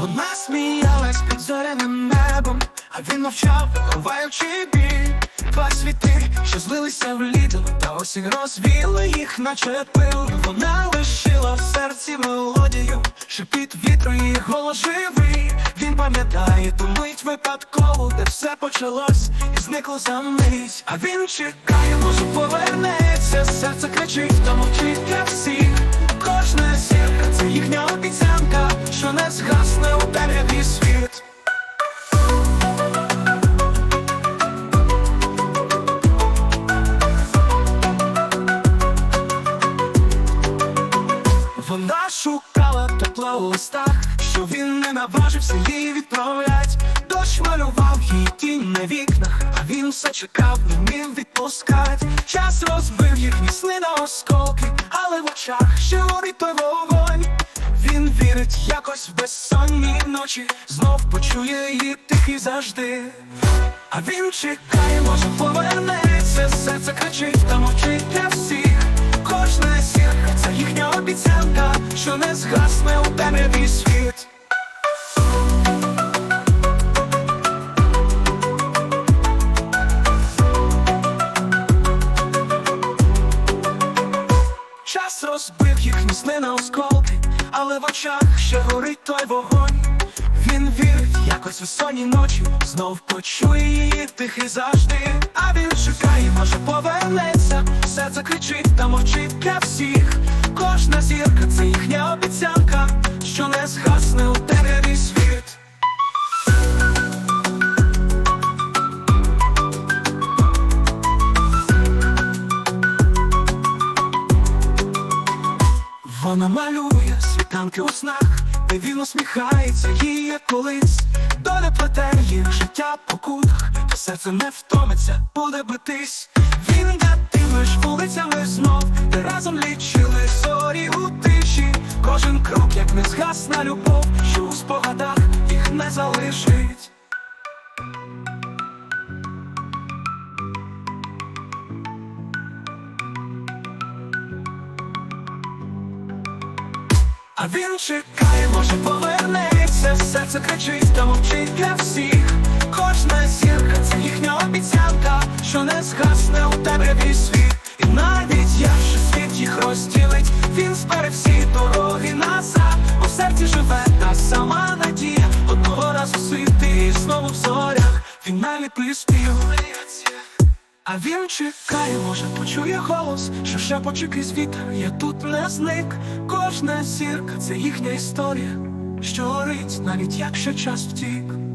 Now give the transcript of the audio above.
Вона сміялась під зоряним небом, а він мовчав, ховаючи біль. Два світи, що злилися в літо, та осінь розвіяли їх, наче пил. Вона лишила в серці мелодію, шепіт вітру і голос живий. Він пам'ятає ту мить випадкову, де все почалось і зникло за мить. А він чекає, може повернеться, серце кричить, та мовчить для всіх. Кожна шукала у листах, що він не наважився їй відправлять. Дощ малював її тінь на вікнах, а він все чекав, не міг відпускать. Час розбив їхні сни на осколки, але в очах ще горить той вогонь. Він вірить якось в безсонні ночі, знов почує її тихий завжди. А він чекає, може повернеться, серце кричить та мовчить для всіх. Що не згасне у темряві світ. Час розбив їх сни на осколки, але в очах ще горить той вогонь. Він вірить, якось у сонні ночі знов почує її тихий завжди. А він чекає, може повернеться. Серце кричить та мовчить для всіх. Кожна зірка це їхня обіцянка, що не згасне у темряві світ. Вона малює світанки у снах, де він усміхається їй колись. Доля плете їх життя по кутах, та серце не втомиться, буде битись. Він гатимеш вулицями знов, де разом лічили зорі у тиші. Кожен крок, як не згасна любов, що у спогадах їх не залишить. А він чекає, може повернеться, серце кричить та мовчить для всіх. Кожна зірка це їхня обіцянка, що не згасне у темряві світ. І навіть якщо світ їх розділить, він збере всі дороги назад. У серці живе та сама надія. Одного разу світи і знову в зорях. Він навіть приспів. А він чекає, може почує голос, що шепоче крізь вітер, я тут не зник. Кожна зірка це їхня історія, що горить, навіть якщо час втік.